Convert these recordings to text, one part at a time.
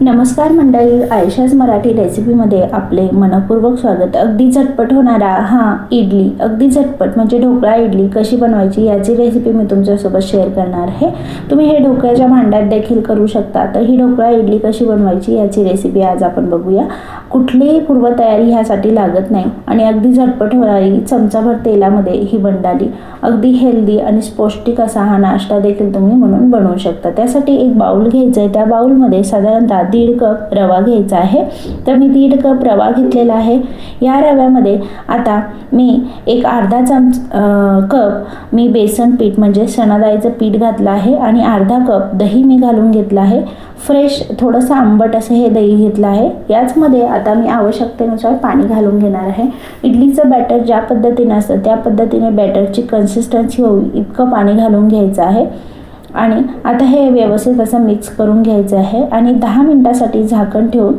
नमस्कार मंडळी आयशाज मराठी रेसिपीमध्ये आपले मनपूर्वक स्वागत. अगदी झटपट होणारा हा इडली अगदी झटपट म्हणजे ढोकळा इडली कशी बनवायची याची रेसिपी मी तुमच्यासोबत शेअर करणार आहे. तुम्ही हे ढोकळ्याच्या भांड्यात देखील करू शकता. तर ही ढोकळा इडली कशी बनवायची याची रेसिपी आज आपण बघूया. कुठलीही पूर्वतयारी ह्यासाठी लागत नाही आणि अगदी झटपट होणारी चमचाभर तेलामध्ये ही बंडाली. अगदी हेल्दी आणि पौष्टिक असा हा नाश्ता देखील तुम्ही म्हणून बनवू शकता. त्यासाठी एक बाऊल घ्यायचं आहे त्या बाउलमध्ये साधारणतः दीड कप रवा घ्यायचा आहे. तर मी दीड कप रवा घेतलेला आहे. या रव्यामध्ये आता मी एक अर्धा चमच कप मी बेसन पीठ म्हणजे चणाडाळीचं पीठ घातलं आहे आणि अर्धा कप दही मी घालून घेतलं आहे. फ्रेश थोडंसं आंबट असं हे दही घेतलं आहे. याचमध्ये आता मी आवश्यकतेनुसार पाणी घालून घेणार आहे. इडलीचं बॅटर ज्या पद्धतीने असतं त्या पद्धतीने बॅटरची कन्सिस्टन्सी होईल इतकं पाणी घालून घ्यायचं आहे. आणि आता हे व्यवस्थित असं मिक्स करून घ्यायचं आहे आणि दहा मिनटासाठी झाकण ठेवून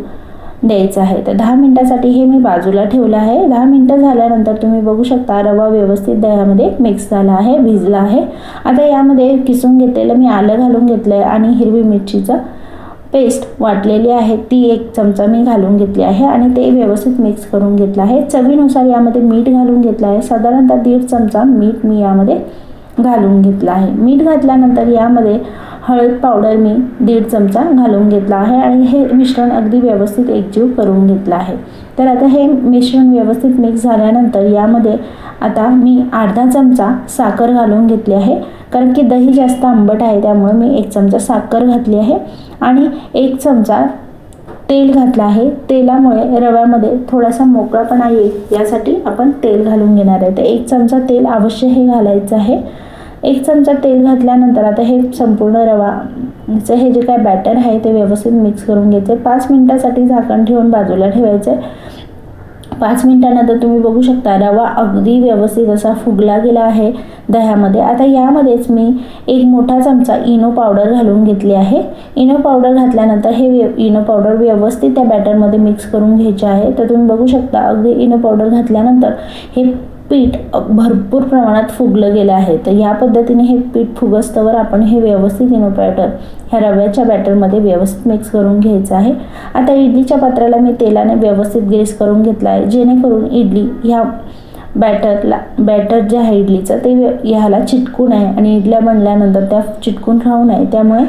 द्यायचं आहे. तर दहा मिनटासाठी हे मी बाजूला ठेवलं आहे. दहा मिनटं झाल्यानंतर तुम्ही बघू शकता रवा व्यवस्थित दह्यामध्ये मिक्स झाला आहे भिजला आहे. आता यामध्ये किसून घेतलेलं मी आलं घालून घेतलं आहे आणि हिरवी मिरचीचं पेस्ट वाटलेली आहे. ती एक चमचा मी घालून घेतली आहे आणि ते व्यवस्थित मिक्स करून घेतलं आहे. चवीनुसार यामध्ये मीठ घालून घेतलं आहे. साधारणतः दीड चमचा मीठ मी यामध्ये घालून घेतलं आहे. मीठ घातल्यानंतर यामध्ये हळद पावडर मी दीड चमचा घालून घेतला आहे आणि हे मिश्रण अगदी व्यवस्थित एकजीव करून घेतलं आहे. तर आता हे मिश्रण व्यवस्थित मिक्स झाल्यानंतर यामध्ये आता मी अर्धा चमचा साखर घालून घेतली आहे. कारण की दही जास्त आंबट आहे त्यामुळे मी एक चमचा साखर घातली आहे. आणि एक चमचा तेल घातलं आहे. तेलामुळे रव्यामध्ये थोडासा मोकळापणा येईल. यासाठी आपण तेल घालून घेणार आहे. तर एक चमचा तेल अवश्य हे घालायचं आहे. एक चमचा तेल घातल्यानंतर आता हे संपूर्ण रवाचं हे जे काय बॅटर आहे ते व्यवस्थित मिक्स करून घ्यायचे. पाच मिनटासाठी झाकण ठेवून बाजूला ठेवायचं. आहे पाच मिनिटानंतर तुम्ही बघू शकता रवा अगदी व्यवस्थित असा फुगला गेला आहे दह्यामध्ये. आता यामध्येच मी एक मोठा चमचा इनो पावडर घालून घेतली आहे. इनो पावडर घातल्यानंतर हे व्य इनो पावडर व्यवस्थित त्या बॅटरमध्ये मिक्स करून घ्यायचे आहे. तर तुम्ही बघू शकता अगदी इनो पावडर घातल्यानंतर हे पीठ भरपूर प्रमाणात फुगलं गेलं आहे. तर या पद्धतीने हे पीठ फुगस्तवर आपण हे व्यवस्थित इनो बॅटर ह्या रव्याच्या बॅटरमध्ये व्यवस्थित मिक्स करून घ्यायचं आहे. आता इडलीच्या पात्राला मी तेलाने व्यवस्थित ग्रेस करून घेतला आहे. जेणेकरून इडली ह्या बॅटरला बॅटर जे आहे इडलीचं ते व्य- ह्याला चिटकून आहे आणि इडल्या बनल्यानंतर त्या चिटकून राहू नये. त्यामुळे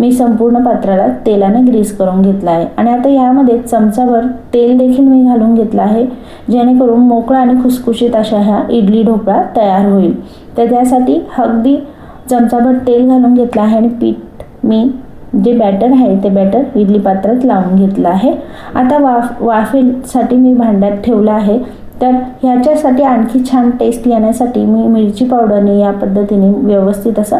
मी संपूर्ण पात्राला तेलाने ग्रीस करून घेतला आहे. आणि आता यामध्ये चमचाभर तेल देखील मी घालून घेतलं आहे जेणेकरून मोकळा आणि खुसखुशीत अशा ह्या इडली ढोकळा तयार होईल. तर त्यासाठी अगदी चमचाभर तेल घालून घेतलं आहे आणि पीठ मी जे बॅटर आहे ते बॅटर इडली पात्रात लावून घेतलं आहे. आता वाफ वाफेसाठी मी भांड्यात ठेवलं आहे. तर ह्याच्यासाठी आणखी छान टेस्ट येण्यासाठी मी मिरची पावडरने या पद्धतीने व्यवस्थित असं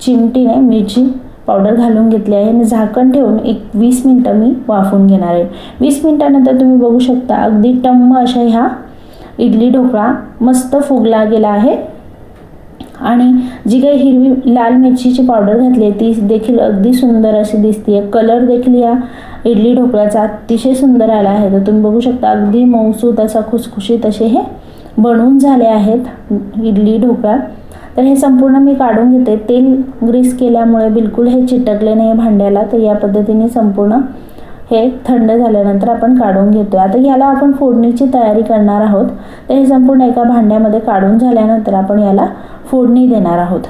चिमटीने मिरची पावडर घालून घेतली आहे. आणि झाकण ठेवून एक वीस मिनटं मी वाफून घेणार आहे. वीस मिनटानंतर तुम्ही बघू शकता अगदी टम्म अशा ह्या इडली ढोकळा मस्त फुगला गेला आहे. आणि जी काही हिरवी लाल मिरचीची पावडर घातली आहे ती देखील अगदी सुंदर अशी दिसते आहे कलर देखील या इडली ढोकळ्याचा अतिशय सुंदर आला आहे. तर तुम्ही बघू शकता अगदी मऊसूत असा खुसखुशीत असे हे बनवून झाले आहेत इडली ढोकळा. तर हे संपूर्ण मी काढून घेते. तेल ग्रीस केल्यामुळे बिलकुल हे चिटकले नाही भांड्याला तर या पद्धतीने संपूर्ण हे थंड झाल्यानंतर आपण काढून घेतो आता याला आपण फोडणीची तयारी करणार आहोत. तर हे संपूर्ण एका भांड्यामध्ये काढून झाल्यानंतर आपण याला फोडणी देणार आहोत.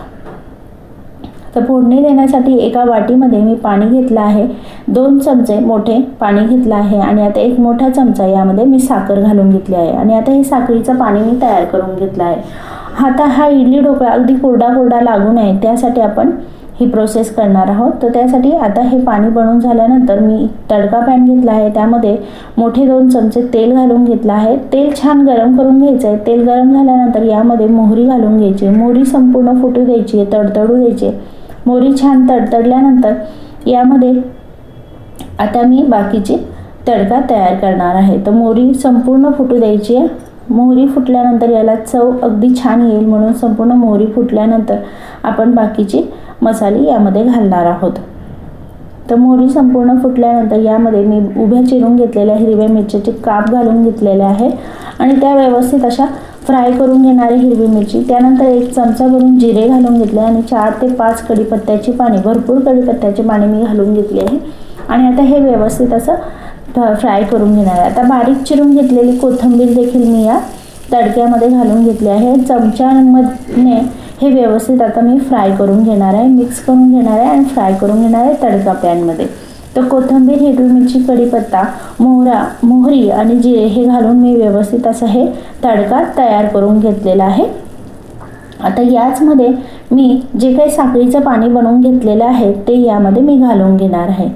तर फोडणी देण्यासाठी एका वाटीमध्ये मी पाणी घेतलं आहे. दोन चमचे मोठे पाणी घेतलं आहे आणि आता एक मोठा चमचा यामध्ये मी साखर घालून घेतली आहे. आणि आता हे साखरीचं पाणी मी तयार करून घेतलं आहे. आता हा इडली ढोकळा अगदी कोरडा कोरडा लागू नये त्यासाठी आपण ही प्रोसेस करणार आहोत. तर त्यासाठी आता हे पाणी बनवून झाल्यानंतर मी तडका पॅन घेतला आहे. त्यामध्ये मोठे दोन चमचे तेल घालून घेतलं आहे. तेल छान गरम करून घ्यायचं आहे तेल गरम झाल्यानंतर यामध्ये मोहरी घालून घ्यायची मोहरी संपूर्ण फुटू द्यायची आहे तडतडू द्यायची आहे. मोहरी छान तडतडल्यानंतर यामध्ये आता मी बाकीची तडका तयार करणार आहे. तर मोहरी संपूर्ण फुटू द्यायची आहे. मोहरी फुटल्यानंतर याला चव अगदी छान येईल म्हणून संपूर्ण मोहरी फुटल्यानंतर आपण बाकीची मसाले यामध्ये घालणार आहोत. तर मोहरी संपूर्ण फुटल्यानंतर यामध्ये मी उभ्या चिरून घेतलेल्या हिरव्या मिरच्याचे काप घालून घेतलेले आहे आणि त्या व्यवस्थित अशा फ्राय करून घेणारी हिरवी मिरची त्यानंतर एक चमचा भरून जिरे घालून घेतले आणि चार ते पाच कढीपत्त्याची पाणी भरपूर कढीपत्त्याची पाणी मी घालून घेतली आहे. आणि आता हे व्यवस्थित असं फ्राय करून घेणार आहे. आता बारीक चिरून घेतलेली कोथिंबीर देखील मी या तडक्यामध्ये घालून घेतली आहे. चमच्यामध्ये हे व्यवस्थित आता मी फ्राय करून घेणार आहे. मिक्स करून घेणार आहे आणि फ्राय करून घेणार आहे तडका पॅनमध्ये. तर कोथिंबीर हिरवी मिरची कढीपत्ता मोहरा मोहरी आणि जिरे हे घालून मी व्यवस्थित असं हे तडका तयार करून घेतलेला आहे. आता याचमध्ये मी जे काही साखळीचं पाणी बनवून घेतलेलं आहे ते यामध्ये मी घालून घेणार आहे.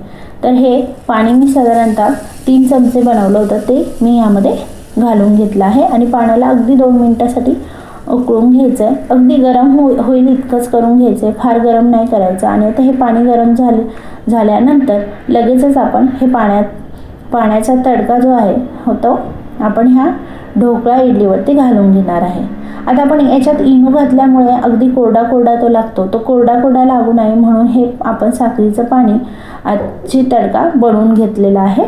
तर हे पाणी मी साधारणतः तीन चमचे बनवलं होतं ते मी यामध्ये घालून घेतलं आहे. आणि पाण्याला अगदी दोन मिनटासाठी उकळून घ्यायचं आहे अगदी गरम हो होईल इतकंच करून घ्यायचं आहे फार गरम नाही करायचं. आणि आता हे पाणी गरम झाले झाल्यानंतर लगेचच आपण हे पाण्यात पाण्याचा तडका जो आहे होतो आपण ह्या ढोकळा इडलीवरती घालून घेणार आहे. आता आपण याच्यात इनू घातल्यामुळे अगदी कोरडा कोरडा तो लागतो. तो कोरडा कोरडा लागू नये म्हणून हे आपण साखरेचं पाणी आजची तडका बनवून घेतलेला आहे.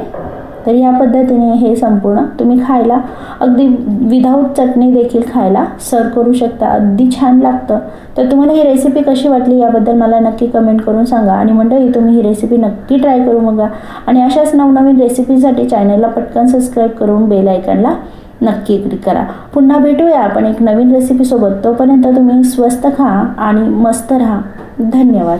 तर या पद्धतीने हे संपूर्ण तुम्ही खायला अगदी विदाऊट चटणी देखील खायला सर्व करू शकता. अगदी छान लागतं. तर तुम्हाला ही रेसिपी कशी वाटली याबद्दल मला नक्की कमेंट करून सांगा. आणि मंडळी तुम्ही ही रेसिपी नक्की ट्राय करू बघा. आणि अशाच नवनवीन रेसिपीसाठी चॅनलला पटकन सबस्क्राईब करून बेल आयकनला नक्की क्लिक करा. पुन्हा भेटूया आपण एक नवीन रेसिपीसोबत तोपर्यंत तुम्ही स्वस्त खा आणि मस्त राहा. धन्यवाद.